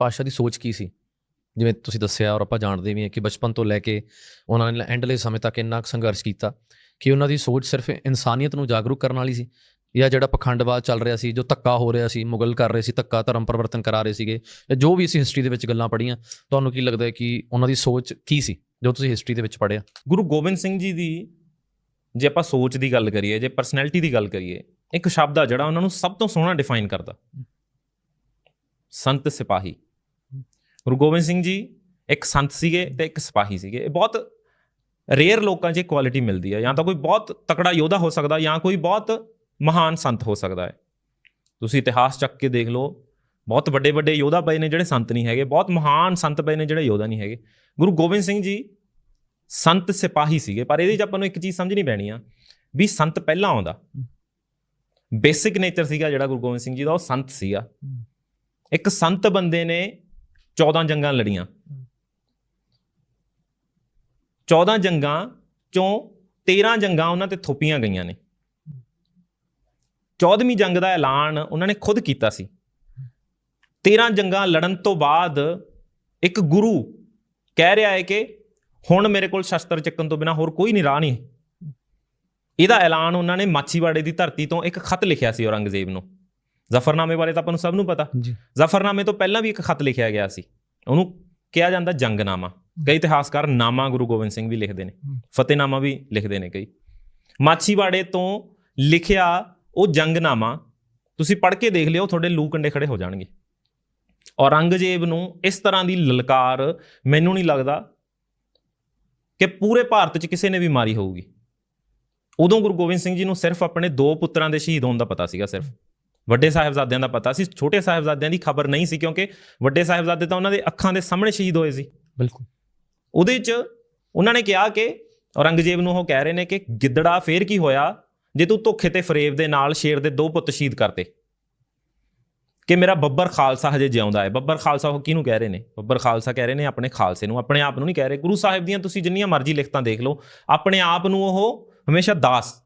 ਪਾਤਸ਼ਾਹ ਦੀ ਸੋਚ ਕੀ ਸੀ? ਜਿਵੇਂ ਤੁਸੀਂ ਦੱਸਿਆ ਔਰ ਆਪਾਂ ਜਾਣਦੇ ਵੀ ਹਾਂ ਕਿ ਬਚਪਨ ਤੋਂ ਲੈ ਕੇ ਉਹਨਾਂ ਨੇ ਐਂਡਲੇ ਸਮੇਂ ਤੱਕ ਇੰਨਾ ਕੁ ਸੰਘਰਸ਼ ਕੀਤਾ ਕਿ ਉਹਨਾਂ ਦੀ ਸੋਚ ਸਿਰਫ ਇਨਸਾਨੀਅਤ ਨੂੰ ਜਾਗਰੂਕ ਕਰਨ ਵਾਲੀ ਸੀ ਜਾਂ ਜਿਹੜਾ ਪਖੰਡਵਾਦ ਚੱਲ ਰਿਹਾ ਸੀ, ਜੋ ਧੱਕਾ ਹੋ ਰਿਹਾ ਸੀ, ਮੁਗਲ ਕਰ ਰਹੇ ਸੀ, ਧੱਕਾ ਧਰਮ ਪਰਿਵਰਤਨ ਕਰਾ ਰਹੇ ਸੀਗੇ ਜਾਂ ਜੋ ਵੀ ਅਸੀਂ ਹਿਸਟਰੀ ਦੇ ਵਿੱਚ ਗੱਲਾਂ ਪੜ੍ਹੀਆਂ, ਤੁਹਾਨੂੰ ਕੀ ਲੱਗਦਾ ਹੈ ਕਿ ਉਹਨਾਂ ਦੀ ਸੋਚ ਕੀ ਸੀ, ਜੋ ਤੁਸੀਂ ਹਿਸਟਰੀ ਦੇ ਵਿੱਚ ਪੜ੍ਹਿਆ? ਗੁਰੂ ਗੋਬਿੰਦ ਸਿੰਘ ਜੀ ਦੀ ਜੇ ਆਪਾਂ ਸੋਚ ਦੀ ਗੱਲ ਕਰੀਏ, ਜੇ ਪਰਸਨੈਲਿਟੀ ਦੀ ਗੱਲ ਕਰੀਏ, ਇੱਕ ਸ਼ਬਦ ਆ ਜਿਹੜਾ ਉਹਨਾਂ ਨੂੰ ਸਭ ਤੋਂ ਸੋਹਣਾ ਡਿਫਾਈਨ ਕਰਦਾ। ਸੰਤ ਸਿਪਾਹੀ। ਗੁਰੂ ਗੋਬਿੰਦ ਸਿੰਘ ਜੀ ਇੱਕ ਸੰਤ ਸੀਗੇ ਤੇ ਇੱਕ ਸਿਪਾਹੀ ਸੀਗੇ। ਇਹ ਬਹੁਤ ਰੇਅਰ ਲੋਕਾਂ 'ਚ ਇਹ ਕੁਆਲਿਟੀ ਮਿਲਦੀ ਹੈ ਜਾਂ ਤਾਂ ਕੋਈ ਬਹੁਤ ਤਕੜਾ ਯੋਧਾ ਹੋ ਸਕਦਾ ਜਾਂ ਕੋਈ ਬਹੁਤ ਮਹਾਨ ਸੰਤ ਹੋ ਸਕਦਾ ਹੈ। ਤੁਸੀਂ ਇਤਿਹਾਸ ਚੱਕ ਕੇ ਦੇਖ ਲਓ ਬਹੁਤ ਵੱਡੇ ਵੱਡੇ ਯੋਧਾ ਪਏ ਨੇ ਜਿਹੜੇ ਸੰਤ ਨਹੀਂ ਹੈਗੇ ਬਹੁਤ ਮਹਾਨ ਸੰਤ ਪਏ ਨੇ ਜਿਹੜੇ ਯੋਧਾ ਨਹੀਂ ਹੈਗੇ। ਗੁਰੂ ਗੋਬਿੰਦ ਸਿੰਘ ਜੀ ਸੰਤ ਸਿਪਾਹੀ ਸੀਗੇ ਪਰ ਇਹਦੇ 'ਚ ਆਪਾਂ ਨੂੰ ਇੱਕ ਚੀਜ਼ ਸਮਝਣੀ ਪੈਣੀ ਆ ਵੀ ਸੰਤ ਪਹਿਲਾਂ ਆਉਂਦਾ। ਬੇਸਿਕ ਨੇਚਰ ਸੀਗਾ ਜਿਹੜਾ ਗੁਰੂ ਗੋਬਿੰਦ ਸਿੰਘ ਜੀ ਦਾ ਉਹ ਸੰਤ ਸੀਗਾ। ਇੱਕ ਸੰਤ ਬੰਦੇ ਨੇ 14 ਜੰਗਾਂ ਲੜੀਆਂ। 14 ਜੰਗਾਂ ਚੋਂ 13 ਜੰਗਾਂ ਉਹਨਾਂ ਤੇ ਥੋਪੀਆਂ ਗਈਆਂ ਨੇ। 14ਵੀਂ ਜੰਗ ਦਾ ਐਲਾਨ ਉਹਨਾਂ ਨੇ ਖੁਦ ਕੀਤਾ ਸੀ। 13 ਜੰਗਾਂ ਲੜਨ ਤੋਂ ਬਾਅਦ ਇੱਕ ਗੁਰੂ ਕਹਿ ਰਿਹਾ ਹੈ ਕਿ ਹੁਣ ਮੇਰੇ ਕੋਲ ਸ਼ਸਤਰ ਚੱਕਣ ਤੋਂ ਬਿਨਾ ਹੋਰ ਕੋਈ ਨਹੀਂ ਰਾਹ ਨਹੀਂ। ਇਹਦਾ ਐਲਾਨ ਉਹਨਾਂ ਨੇ ਮਾਛੀਵਾੜੇ ਦੀ ਧਰਤੀ ਤੋਂ ਇੱਕ ਖਤ ਲਿਖਿਆ ਸੀ ਔਰੰਗਜ਼ੇਬ ਨੂੰ। ਜ਼ਫਰਨਾਮੇ ਬਾਰੇ ਤਾਂ ਆਪਾਂ ਨੂੰ ਸਭ ਨੂੰ ਪਤਾ। ਜੀ। ਜ਼ਫਰਨਾਮੇ ਤੋਂ ਪਹਿਲਾਂ ਵੀ ਇੱਕ ਖੱਤ ਲਿਖਿਆ ਗਿਆ ਸੀ। ਉਹਨੂੰ ਕਿਹਾ ਜਾਂਦਾ ਜੰਗਨਾਮਾ। ਕਈ ਇਤਿਹਾਸਕਾਰ ਨਾਮਾ ਗੁਰੂ ਗੋਬਿੰਦ ਸਿੰਘ ਵੀ ਲਿਖਦੇ ਨੇ। ਫਤਿਹਨਾਮਾ ਵੀ ਲਿਖਦੇ ਨੇ ਕਈ। ਮਾਛੀਵਾੜੇ ਤੋਂ ਲਿਖਿਆ ਉਹ ਜੰਗਨਾਮਾ ਤੁਸੀਂ ਪੜ੍ਹ ਕੇ ਦੇਖ ਲਿਓ ਤੁਹਾਡੇ ਲੂ ਕੰਡੇ ਖੜੇ ਹੋ ਜਾਣਗੇ। ਔਰੰਗਜ਼ੇਬ ਨੂੰ ਇਸ ਤਰ੍ਹਾਂ ਦੀ ਲਲਕਾਰ ਮੈਨੂੰ ਨਹੀਂ ਲੱਗਦਾ ਕਿ ਪੂਰੇ ਭਾਰਤ 'ਚ ਕਿਸੇ ਨੇ ਵੀ ਮਾਰੀ ਹੋਊਗੀ। ਉਦੋਂ ਗੁਰੂ ਗੋਬਿੰਦ ਸਿੰਘ ਜੀ ਨੂੰ ਸਿਰਫ ਆਪਣੇ ਦੋ ਪੁੱਤਰਾਂ ਦੇ ਸ਼ਹੀਦ ਹੋਣ ਦਾ ਪਤਾ ਸੀਗਾ ਸਿਰਫ। ਵੱਡੇ ਸਾਹਿਬਜ਼ਾਦਿਆਂ ਦਾ ਪਤਾ ਸੀ ਛੋਟੇ ਸਾਹਿਬਜ਼ਾਦਿਆਂ ਦੀ ਖਬਰ ਨਹੀਂ ਸੀ ਕਿਉਂਕਿ ਵੱਡੇ ਸਾਹਿਬਜ਼ਾਦੇ ਤਾਂ ਉਹਨਾਂ ਦੇ ਅੱਖਾਂ ਦੇ ਸਾਹਮਣੇ ਸ਼ਹੀਦ ਹੋਏ ਸੀ। ਬਿਲਕੁਲ। ਉਹਦੇ 'ਚ ਉਹਨਾਂ ਨੇ ਕਿਹਾ ਕਿ ਔਰੰਗਜ਼ੇਬ ਨੂੰ ਉਹ ਕਹਿ ਰਹੇ ਨੇ ਕਿ ਗਿੱਦੜਾ ਫੇਰ ਕੀ ਹੋਇਆ ਜੇ ਤੂੰ ਧੋਖੇ ਤੇ ਫਰੇਬ ਦੇ ਨਾਲ ਸ਼ੇਰ ਦੇ ਦੋ ਪੁੱਤ ਸ਼ਹੀਦ ਕਰਤੇ। ਕਿ ਮੇਰਾ ਬੱਬਰ ਖਾਲਸਾ ਹਜੇ ਜਿਉਂਦਾ ਹੈ। ਬੱਬਰ ਖਾਲਸਾ ਉਹ ਕਿਹਨੂੰ ਕਹਿ ਰਹੇ ਨੇ? ਬੱਬਰ ਖਾਲਸਾ ਕਹਿ ਰਹੇ ਨੇ ਆਪਣੇ ਖਾਲਸੇ ਨੂੰ ਆਪਣੇ ਆਪ ਨੂੰ ਨਹੀਂ ਕਹਿ ਰਹੇ। ਗੁਰੂ ਸਾਹਿਬ ਦੀਆਂ ਤੁਸੀਂ ਜਿੰਨੀਆਂ ਮਰਜ਼ੀ ਲਿਖਤਾਂ ਦੇਖ ਲਓ। ਆਪਣੇ ਆਪ ਨੂੰ ਉਹ ਹਮੇਸ਼ਾ ਦਾਸ